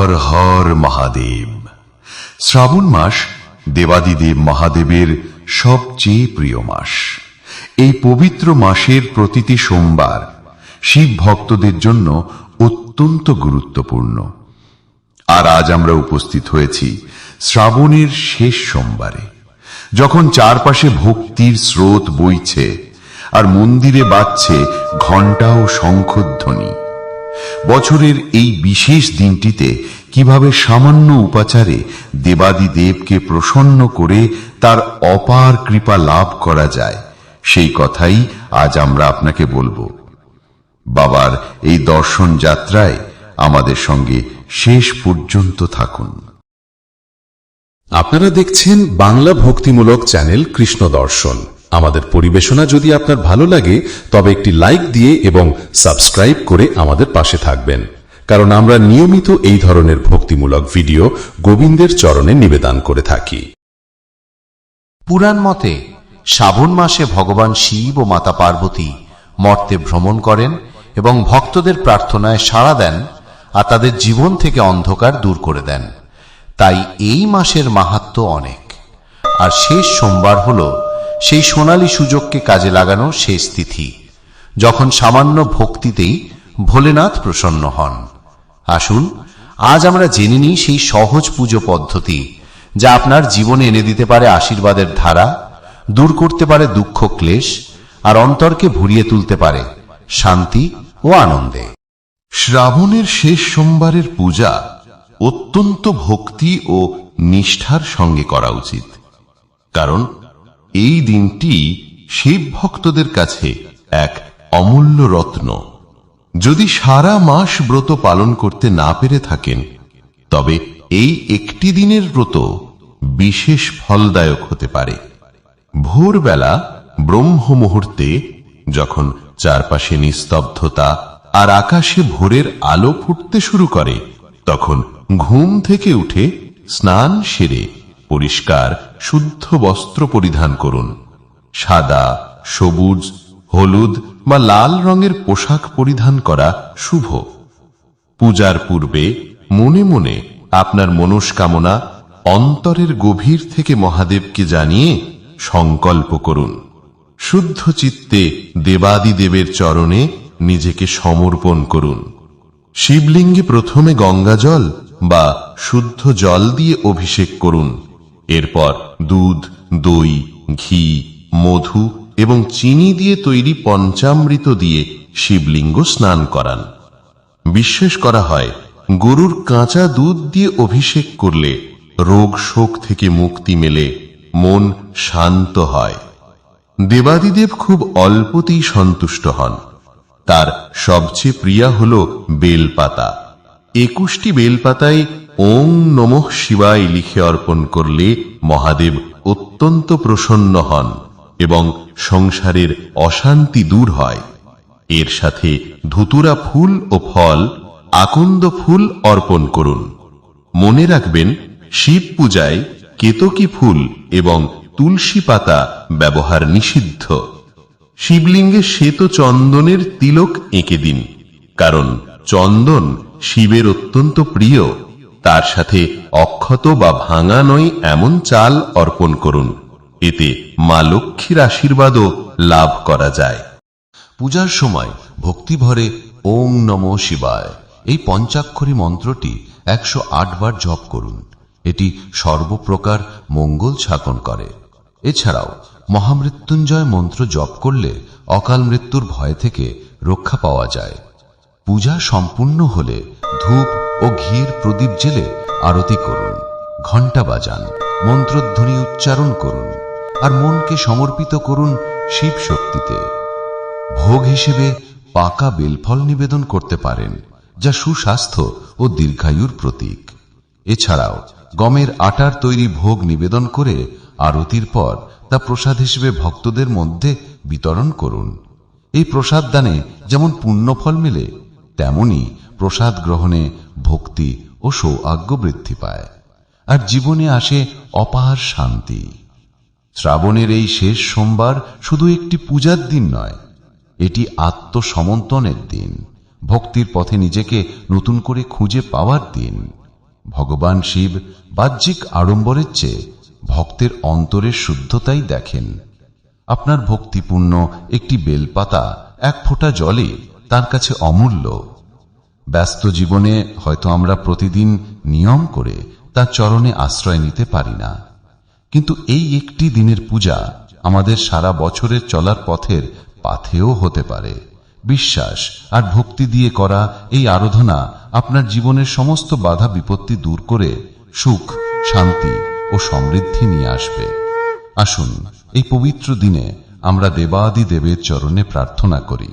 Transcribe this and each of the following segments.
হর হর মহাদেব। শ্রাবণ মাস দেবাদিদেব মহাদেবের সবচেয়ে প্রিয় মাস। এই পবিত্র মাসের প্রতিটি সোমবার শিব ভক্তদের জন্য অত্যন্ত গুরুত্বপূর্ণ। আর আজ আমরা উপস্থিত হয়েছি শ্রাবণের শেষ সোমবারে। যখন চারপাশে ভক্তির স্রোত বইছে আর মন্দিরে বাজছে ঘণ্টা ও শঙ্খধ্বনি। বছরের এই বিশেষ দিনটিতে কীভাবে সামান্য উপাচারে দেবাদিদেবকে প্রসন্ন করে তার অপার কৃপা লাভ করা যায়, সেই কথাই আজ আমরা আপনাকে বলব। বাবার এই দর্শন যাত্রায় আমাদের সঙ্গে শেষ পর্যন্ত থাকুন। আপনারা দেখছেন বাংলা ভক্তিমূলক চ্যানেল কৃষ্ণ দর্শন। আমাদের পরিবেশনা যদি আপনার ভালো লাগে, তবে একটি লাইক দিয়ে এবং সাবস্ক্রাইব করে আমাদের পাশে থাকবেন। কারণ আমরা নিয়মিত এই ধরনের ভক্তিমূলক ভিডিও গোবিন্দের চরণে নিবেদন করে থাকি। পুরাণ মতে, শ্রাবণ মাসে ভগবান শিব ও মাতা পার্বতী মর্তে ভ্রমণ করেন এবং ভক্তদের প্রার্থনায় সাড়া দেন আর তাদের জীবন থেকে অন্ধকার দূর করে দেন। তাই এই মাসের মাহাত্ম অনেক। আর শেষ সোমবার হল সেই সোনালী সুযোগকে কাজে লাগানোর শেষ তিথি, যখন সামান্য ভক্তিতেই ভোলেনাথ প্রসন্ন হন। আসুন, আজ আমরা জেনে নিই সেই সহজ পুজো পদ্ধতি, যা আপনার জীবনে এনে দিতে পারে আশীর্বাদের ধারা, দূর করতে পারে দুঃখ ক্লেশ, আর অন্তরকে ভরিয়ে তুলতে পারে শান্তি ও আনন্দে। শ্রাবণের শেষ সোমবারের পূজা অত্যন্ত ভক্তি ও নিষ্ঠার সঙ্গে করা উচিত, কারণ এই দিনটি শিব ভক্তদের কাছে এক অমূল্য রত্ন। যদি সারা মাস ব্রত পালন করতে না পেরে থাকেন, তবে এই একটি দিনের ব্রত বিশেষ ফলদায়ক হতে পারে। ভোরবেলা ব্রহ্ম মুহূর্তে যখন চারপাশে নিস্তব্ধতা আর আকাশে ভোরের আলো ফুটতে শুরু করে, তখন ঘুম থেকে উঠে স্নান সেরে পরিষ্কার, শুদ্ধ বস্ত্র পরিধান করুন। সাদা, সবুজ, হলুদ বা লাল রঙের পোশাক পরিধান করা শুভ। পূজার পূর্বে মনে মনে আপনার মনস্কামনা অন্তরের গভীর থেকে মহাদেবকে জানিয়ে সংকল্প করুন। শুদ্ধ চিত্তে দেবাদিদেবের চরণে নিজেকে সমর্পণ করুন। শিবলিঙ্গে প্রথমে গঙ্গাজল বা শুদ্ধ জল দিয়ে অভিষেক করুন। এরপর দুধ, দই, ঘি, মধু এবং চিনি দিয়ে তৈরি পঞ্চামৃত দিয়ে শিবলিঙ্গ স্নান করান। বিশ্বাস করা হয়, গরুর কাঁচা দুধ দিয়ে অভিষেক করলে রোগ শোক থেকে মুক্তি মেলে, মন শান্ত হয়। দেবাদিদেব খুব অল্পতেই সন্তুষ্ট হন। তার সবচেয়ে প্রিয়া হল বেলপাতা। একুশটি বেলপাতায় ওং নমঃ শিবায় লিখে অর্পণ করলে মহাদেব অত্যন্ত প্রসন্ন হন এবং সংসারের অশান্তি দূর হয়। এর সাথে ধুতুরা ফুল ও ফল, আকন্দ ফুল অর্পণ করুন। মনে রাখবেন, শিব পূজায় কেতকী ফুল এবং তুলসী পাতা ব্যবহার নিষিদ্ধ। শিবলিঙ্গে শ্বেত চন্দনের তিলক এঁকে দিন, কারণ চন্দন শিবের অত্যন্ত প্রিয়। তার সাথে অক্ষত বা ভাঙা নয় এমন চাল অর্পণ করুন। এতে মা লক্ষ্মীর আশীর্বাদও লাভ করা যায়। পূজার সময় ভক্তিভরে ওং নম শিবায়। এই পঞ্চাক্ষরী মন্ত্রটি একশো আট বার জপ করুন। এটি সর্বপ্রকার মঙ্গল ছাপন করে। এছাড়াও মহামৃত্যুঞ্জয় মন্ত্র জপ করলে অকাল মৃত্যুর ভয় থেকে রক্ষা পাওয়া যায়। পূজা সম্পূর্ণ হলে ধূপ ও ঘির প্রদীপ জেলে আরতি করুন, ঘণ্টা বাজান, মন্ত্রধ্বনি উচ্চারণ করুন, আর মনকে সমর্পিত করুন শিব শক্তিতে। ভোগ হিসেবে পাকা বেলফল নিবেদন করতে পারেন, যা সুস্বাস্থ্য ও দীর্ঘায়ুর প্রতীক। এছাড়াও গমের আটার তৈরি ভোগ নিবেদন করে আরতির পর তা প্রসাদ হিসেবে ভক্তদের মধ্যে বিতরণ করুন। এই প্রসাদ দানে যেমন পুণ্যফল মেলে তেমনি প্রসাদ গ্রহণে ভক্তি ও সৌভাগ্য বৃদ্ধি পায়। আর জীবনে আসে অপার শান্তি। শ্রাবণের এই শেষ সোমবার শুধু একটি পূজার দিন নয়, এটি আত্মসমন্তনের দিন। ভক্তির পথে নিজেকে নতুন করে খুঁজে পাওয়ার দিন। ভগবান শিব বাহ্যিক আড়ম্বরের চেয়ে ভক্তের অন্তরের শুদ্ধতাই দেখেন। আপনার ভক্তিপূর্ণ একটি বেলপাতা এক ফোঁটা জলে তার কাছে অমূল্য। ব্যস্ত জীবনে হয়তো আমরা প্রতিদিন নিয়ম করে তার চরণে আশ্রয় নিতে পারি না। কিন্তু এই একটি দিনের পূজা আমাদের সারা বছরের চলার পথের পাথেও হতে পারে। বিশ্বাস আর ভক্তি দিয়ে করা এই আরাধনা আপনার জীবনের সমস্ত বাধা বিপত্তি দূর করে সুখ, শান্তি ও সমৃদ্ধি নিয়ে আসবে। আসুন, এই পবিত্র দিনে আমরা দেবাদি দেবের চরণে প্রার্থনা করি।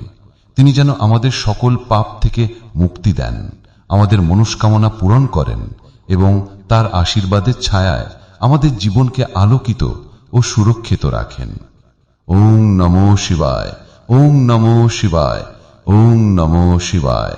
তিনি যেন আমাদের সকল পাপ থেকে মুক্তি দেন, আমাদের মনস্কামনা পূরণ করেন এবং তার আশীর্বাদের ছায়ায় আমাদের জীবনকে আলোকিত ও সুরক্ষিত রাখেন। ওং নমো শিবায় ওং নমো শিবায় ওং নমো শিবায়।